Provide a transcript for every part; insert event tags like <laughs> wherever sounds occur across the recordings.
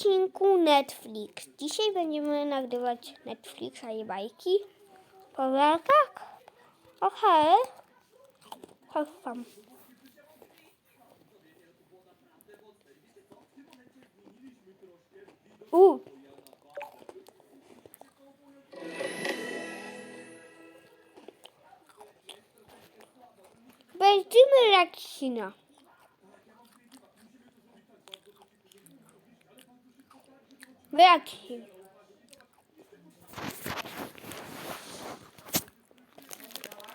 odcinku Netflix. Dzisiaj będziemy nagrywać Netflixa i bajki. Powiem tak? Okej. Chodź tam. U. Będziemy reakcyjna. Reakcji.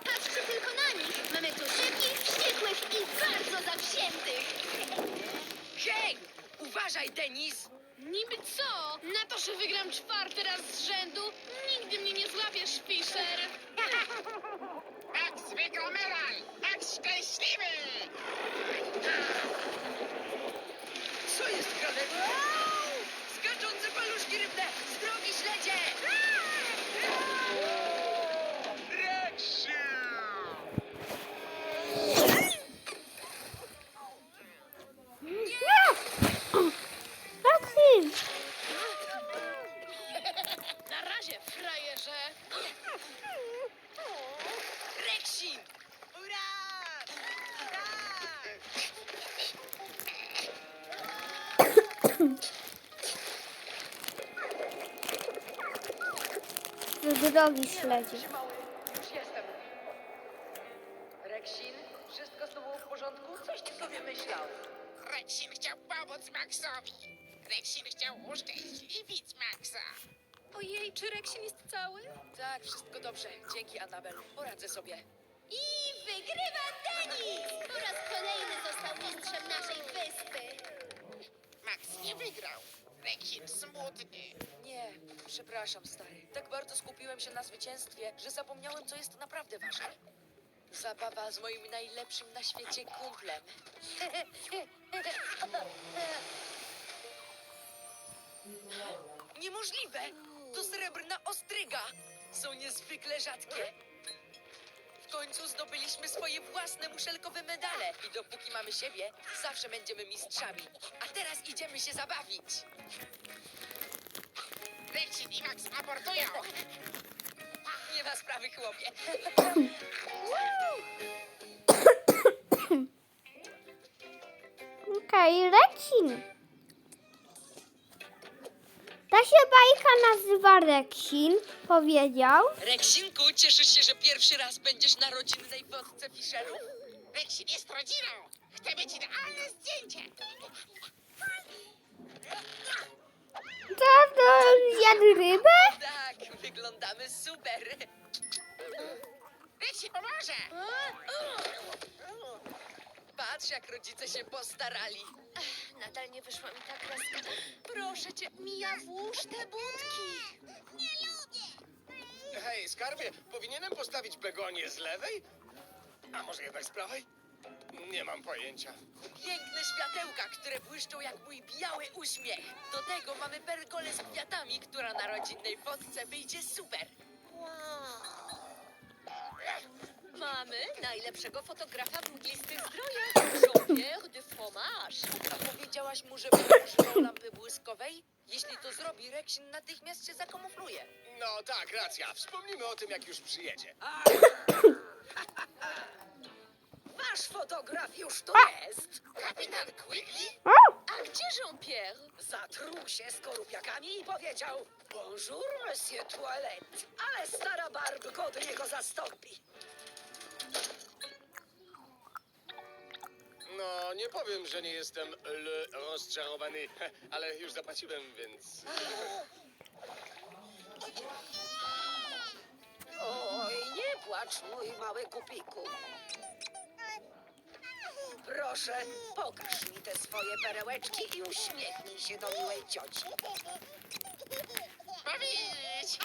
Patrzcie tylko na nich! Mamy tu szybkich, wściekłych i bardzo zawziętych! Hej! Uważaj, Denis! Niby co? Na to, że wygram czwarty raz z rzędu? Nigdy mnie nie złapiesz, Fischer! Max <laughs> wygrał medal! Max szczęśliwy! Co jest grane? Drogi śledzi. Mały, już jestem. Reksin, wszystko z tobą w porządku? Coś ty sobie myślał. Reksin chciał pomóc Maxowi! Reksin chciał uszczęśliwić Maxa! Ojej, czy Reksin jest cały? Tak, wszystko dobrze. Dzięki, Anabel. Poradzę sobie. I wygrywa Denis! Po raz kolejny został mistrzem naszej wyspy! Max nie wygrał! Reksin smutny! Nie, przepraszam, stary. Tak bardzo skupiłem się na zwycięstwie, że zapomniałem, co jest naprawdę ważne. Zabawa z moim najlepszym na świecie kumplem. Niemożliwe! To srebrna ostryga! Są niezwykle rzadkie. W końcu zdobyliśmy swoje własne muszelkowe medale i dopóki mamy siebie, zawsze będziemy mistrzami. A teraz idziemy się zabawić. Reksin i Max abortują! Nie ma sprawy, chłopie. Okej, Reksin. Ta się bajka nazywa Reksin, powiedział. Reksinku, cieszysz się, że pierwszy raz będziesz na rodzinnej wodce Fischerów? Reksin jest rodziną! Chcę mieć idealne zdjęcie! Rybę? Tak, wyglądamy super. Reksin pomoże! Patrz, jak rodzice się postarali. Nadal nie wyszła mi ta kreska. Proszę cię, Mija, włóż te budki! Hej, skarbie, powinienem postawić begonię z lewej? A może jednak z prawej? Nie mam pojęcia. Piękne światełka, które błyszczą jak mój biały uśmiech. Do tego mamy pergolę z kwiatami, która na rodzinnej wodce wyjdzie super. Mamy najlepszego fotografa w mglistych zdrojach, Jean-Pierre de Fromage. A powiedziałaś mu, żeby używał lampy błyskowej? Jeśli to zrobi, Reksin natychmiast się zakamufluje. No tak, racja. Wspomnimy o tym, jak już przyjedzie. <laughs> Wasz fotograf już tu jest. Kapitan Quigley? A gdzie Jean-Pierre? Zatruł się skorupiakami i powiedział Bonjour, monsieur Toilette. Ale stara Barb godnie go zastąpi. No, nie powiem, że nie jestem le rozczarowany, ale już zapłaciłem, więc... Oj, nie płacz, mój mały kupiku. Proszę, pokaż mi te swoje perełeczki i uśmiechnij się do miłej cioci. Bawić!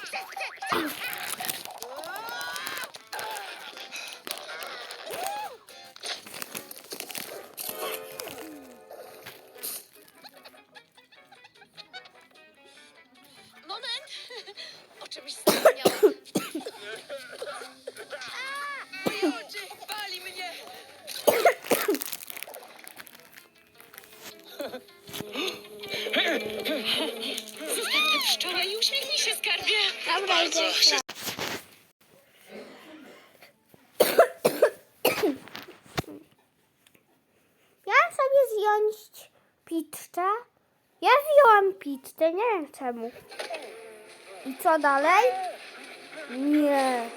Wziąłam pizzę, nie wiem czemu. I co dalej? Nie.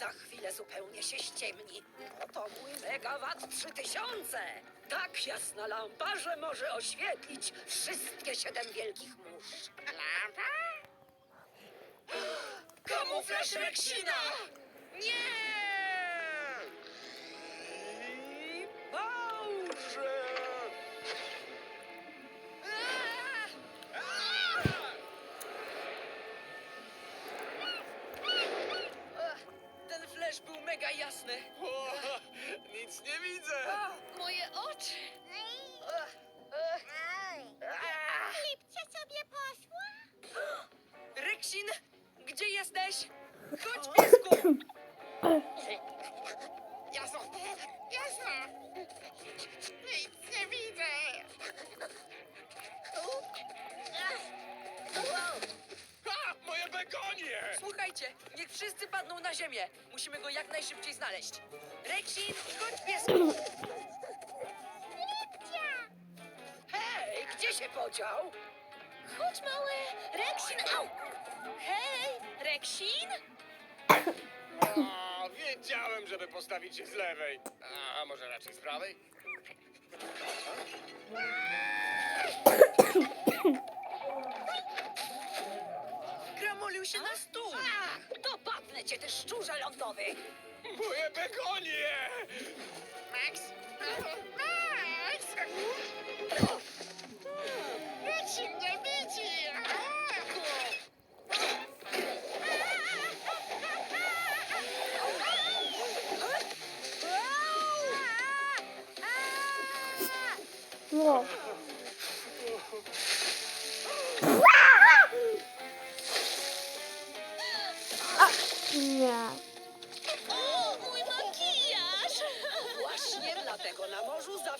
Za chwilę zupełnie się ściemni. To mój megawat 3000. Tak jasna lampa, że może oświetlić wszystkie siedem wielkich mórz. Lampa? <gasps> Kamuflaż Reksina! Nie! Mega jasny. O, nic nie widzę. Moje oczy. Lipcia sobie poszła? Reksin, gdzie jesteś? Chodź, piesku! <clears throat> Słuchajcie, niech wszyscy padną na ziemię. Musimy go jak najszybciej znaleźć. Reksin, chodź, piesku! Hej, gdzie się podział? Chodź, mały! Reksin, au! Hej, Reksin? A, wiedziałem, żeby postawić się z lewej. A może raczej z prawej? Gramolił się na stół. Ach, dopadnę cię, ty szczurze lądowy! Moje begonie! Max? Max!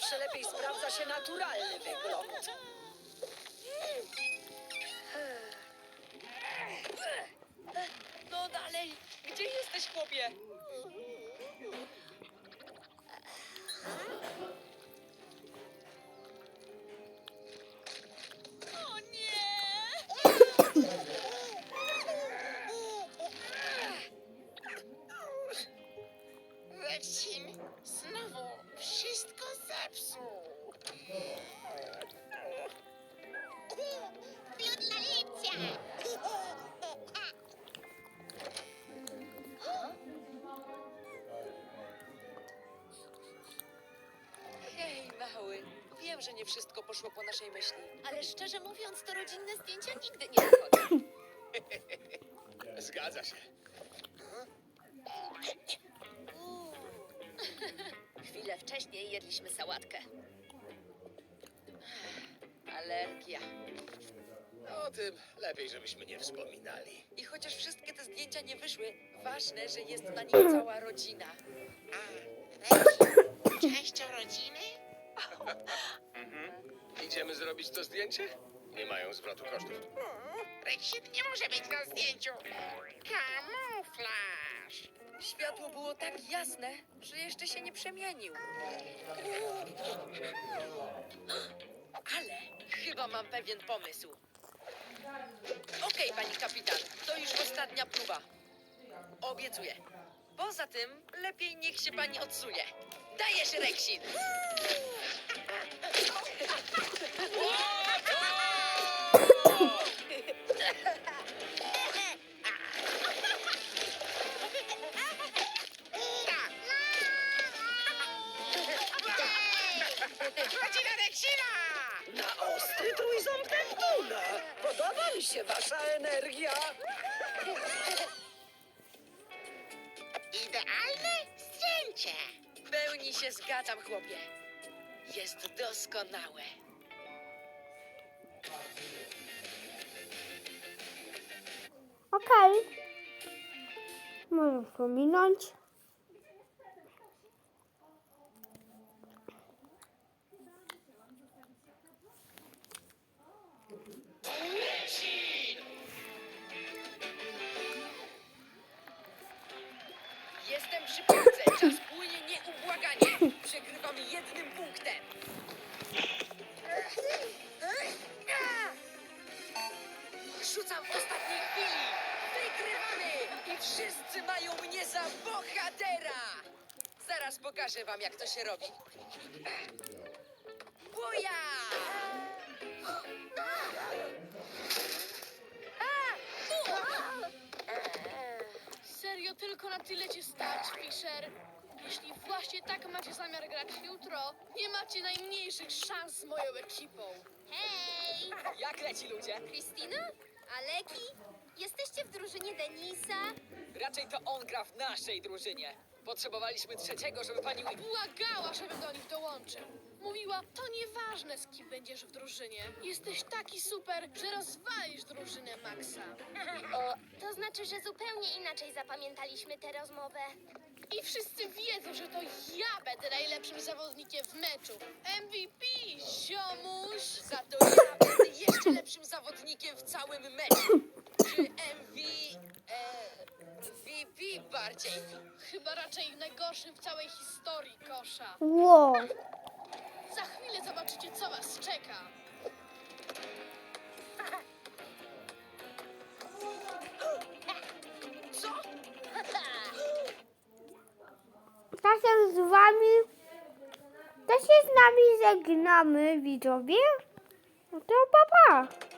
Zawsze lepiej sprawdza się naturalny wygląd. No dalej, gdzie jesteś, chłopie? O nie! Wiem, że nie wszystko poszło po naszej myśli. Ale szczerze mówiąc, to rodzinne zdjęcia nigdy nie wychodzą. <laughs> Zgadza się. Chwilę wcześniej jedliśmy sałatkę. Alergia. O tym lepiej, żebyśmy nie wspominali. I chociaż wszystkie te zdjęcia nie wyszły, ważne, że jest na nich cała rodzina. A, Reksin, częścią rodziny? Idziemy zrobić to zdjęcie? Nie mają zwrotu kosztów. Reksin nie może być na zdjęciu! Kamuflaż! Światło było tak jasne, że jeszcze się nie przemienił. Ale chyba mam pewien pomysł. Okej, pani kapitan, to już ostatnia próba. Obiecuję. Poza tym, lepiej niech się pani odsunie. Dajesz, Reksin! I się zgadzam, chłopie. Jest doskonałe. Okej. Możemy pominąć. Jestem przy... wszyscy mają mnie za bohatera! Zaraz pokażę wam, jak to się robi. Buja! Serio tylko na tyle cię stać, Fisher? Jeśli właśnie tak macie zamiar grać jutro, nie macie najmniejszych szans z moją ekipą. Hej! Jak leci, ludzie? Kristina? Aleki? Jesteście w drużynie Denisa? Raczej to on gra w naszej drużynie. Potrzebowaliśmy trzeciego, żeby pani... Błagała, żebym do nich dołączył. Mówiła, to nieważne z kim będziesz w drużynie. Jesteś taki super, że rozwalisz drużynę Maxa. <laughs> O, to znaczy, że zupełnie inaczej zapamiętaliśmy tę rozmowę. I wszyscy wiedzą, że to ja będę najlepszym zawodnikiem w meczu. MVP, ziomuś! Za to ja będę jeszcze lepszym zawodnikiem w całym meczu. MV... E, VP bardziej. Chyba raczej najgorszym w całej historii kosza. Wow. Za chwilę zobaczycie, co was czeka. Co? Jak z wami, to się z nami żegnamy, widzowie. No to pa pa.